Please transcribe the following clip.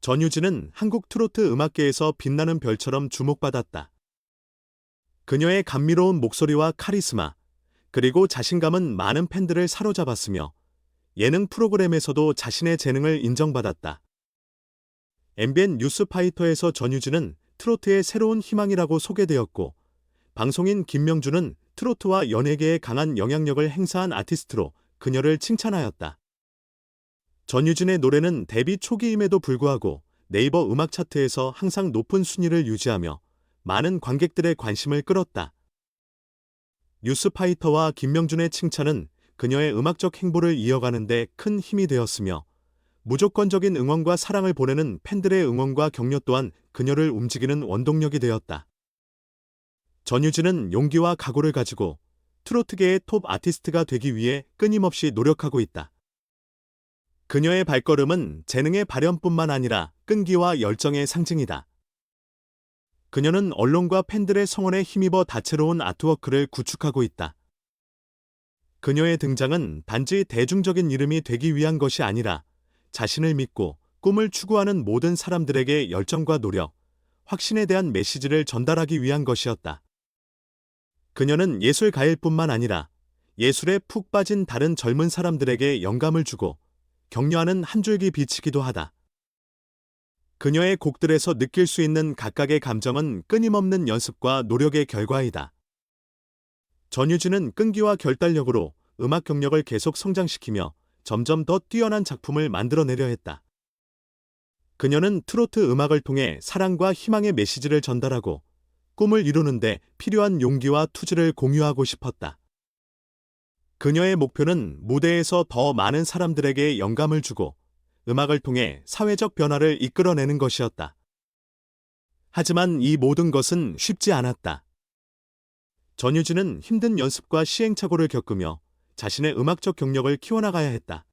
전유진은 한국 트로트 음악계에서 빛나는 별처럼 주목받았다. 그녀의 감미로운 목소리와 카리스마, 그리고 자신감은 많은 팬들을 사로잡았으며 예능 프로그램에서도 자신의 재능을 인정받았다. MBN 뉴스파이터에서 전유진은 트로트의 새로운 희망이라고 소개되었고 방송인 김명준은 트로트와 연예계에 강한 영향력을 행사한 아티스트로 그녀를 칭찬하였다. 전유진의 노래는 데뷔 초기임에도 불구하고 네이버 음악 차트에서 항상 높은 순위를 유지하며 많은 관객들의 관심을 끌었다. 뉴스파이터와 김명준의 칭찬은 그녀의 음악적 행보를 이어가는데 큰 힘이 되었으며 무조건적인 응원과 사랑을 보내는 팬들의 응원과 격려 또한 그녀를 움직이는 원동력이 되었다. 전유진은 용기와 각오를 가지고 트로트계의 톱 아티스트가 되기 위해 끊임없이 노력하고 있다. 그녀의 발걸음은 재능의 발현뿐만 아니라 끈기와 열정의 상징이다. 그녀는 언론과 팬들의 성원에 힘입어 다채로운 아트워크를 구축하고 있다. 그녀의 등장은 단지 대중적인 이름이 되기 위한 것이 아니라 자신을 믿고 꿈을 추구하는 모든 사람들에게 열정과 노력, 확신에 대한 메시지를 전달하기 위한 것이었다. 그녀는 예술가일 뿐만 아니라 예술에 푹 빠진 다른 젊은 사람들에게 영감을 주고 격려하는 한 줄기 빛이기도 하다. 그녀의 곡들에서 느낄 수 있는 각각의 감정은 끊임없는 연습과 노력의 결과이다. 전유진은 끈기와 결단력으로 음악 경력을 계속 성장시키며 점점 더 뛰어난 작품을 만들어내려 했다. 그녀는 트로트 음악을 통해 사랑과 희망의 메시지를 전달하고 꿈을 이루는데 필요한 용기와 투지를 공유하고 싶었다. 그녀의 목표는 무대에서 더 많은 사람들에게 영감을 주고 음악을 통해 사회적 변화를 이끌어내는 것이었다. 하지만 이 모든 것은 쉽지 않았다. 전유진은 힘든 연습과 시행착오를 겪으며 자신의 음악적 경력을 키워나가야 했다.